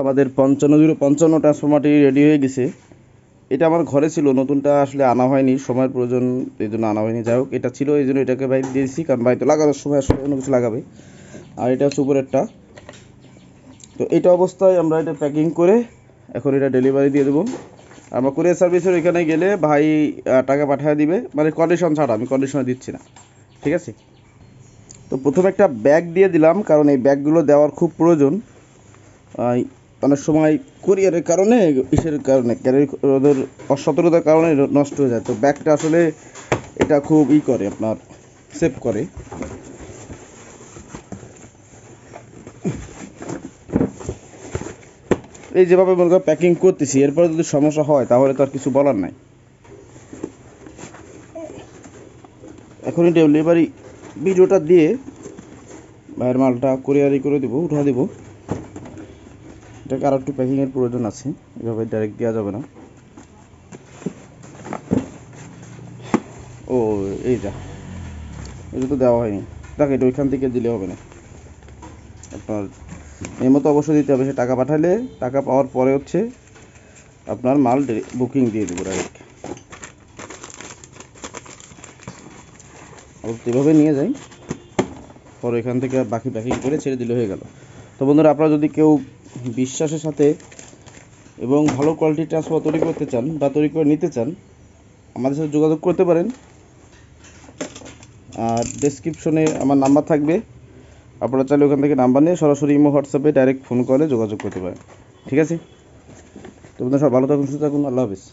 আমাদের পঞ্চান্ন জিরো, পঞ্চান্ন ট্রান্সফরমারটি রেডি হয়ে গেছে। এটা আমার ঘরে ছিল, নতুনটা আসলে আনা হয়নি, সময়ের প্রয়োজন, এই জন্য আনা হয়নি। যাই হোক, এটা ছিল, এই জন্য এটাকে বাইরে দিয়েছি কারণ বাড়িতে লাগানোর সময় আসলে অন্য কিছু লাগাবে। আর এটা হচ্ছে উপরেরটা। তো এটা অবস্থায় আমরা এটা প্যাকিং করে এখন এটা ডেলিভারি দিয়ে দেবো। আমরা কুরিয়ার সার্ভিসের ওইখানে গেলে ভাই টাকা পাঠিয়ে দিবে মানে কন্ডিশন ছাড়া, আমি কন্ডিশনে দিচ্ছি না। ঠিক আছে? তো প্রথমে একটা ব্যাগ দিয়ে দিলাম, কারণ এই ব্যাগগুলো দেওয়ার খুব প্রয়োজন। অনেক সময় কুরিয়ারের কারণে, ইসের কারণে ওদের অসতর্কতার কারণে নষ্ট হয়ে যায়। তো ব্যাগটা আসলে এটা খুব ই করে, আপনার সেভ করে। এই যেভাবে মনে করেন প্যাকিং করতেছি, এরপরে যদি সমস্যা হয়, তাহলে তো আর কিছু বলার নাই। এখনই ডেলিভারি ভিডিওটা দিয়ে, ভাইয়ের মালটা কুরিয়ারি করে দেবো উঠা দেবো। এটাকে আর একটু প্যাকিংয়ের প্রয়োজন আছে, এভাবে ডাইরেক্ট দেওয়া যাবে না। ও, এই যা, এটা তো দেওয়া হয়নি। দেখ, এটা ওইখান থেকে দিলে হবে না। আপনার এই মতো অবশ্যই দিতে হবে, সে টাকা পাঠালে, টাকা পাওয়ার পরে হচ্ছে আপনার মাল বুকিং দিয়ে দেবো ডাইরেক্ট এভাবে নিয়ে যাই। পরে এখান থেকে বাকি প্যাকিং করে ছেড়ে দিলে হয়ে গেল। তো বন্ধুরা, আপনারা যদি কেউ বিশ্বাসের সাথে এবং ভালো কোয়ালিটির ট্রান্সফার তৈরি করতে চান বা তৈরি করে নিতে চান, আমাদের সাথে যোগাযোগ করতে পারেন। আর ডেসক্রিপশনে আমার নাম্বার থাকবে। আপনারা চাইলে ওখান থেকে নাম্বার নিয়ে সরাসরি ইমো, হোয়াটসঅ্যাপে ডাইরেক্ট ফোন করে যোগাযোগ করতে পারেন। ঠিক আছে? তো সব ভালো থাকুন, সুস্থ থাকুন। আল্লাহ হাফিজ।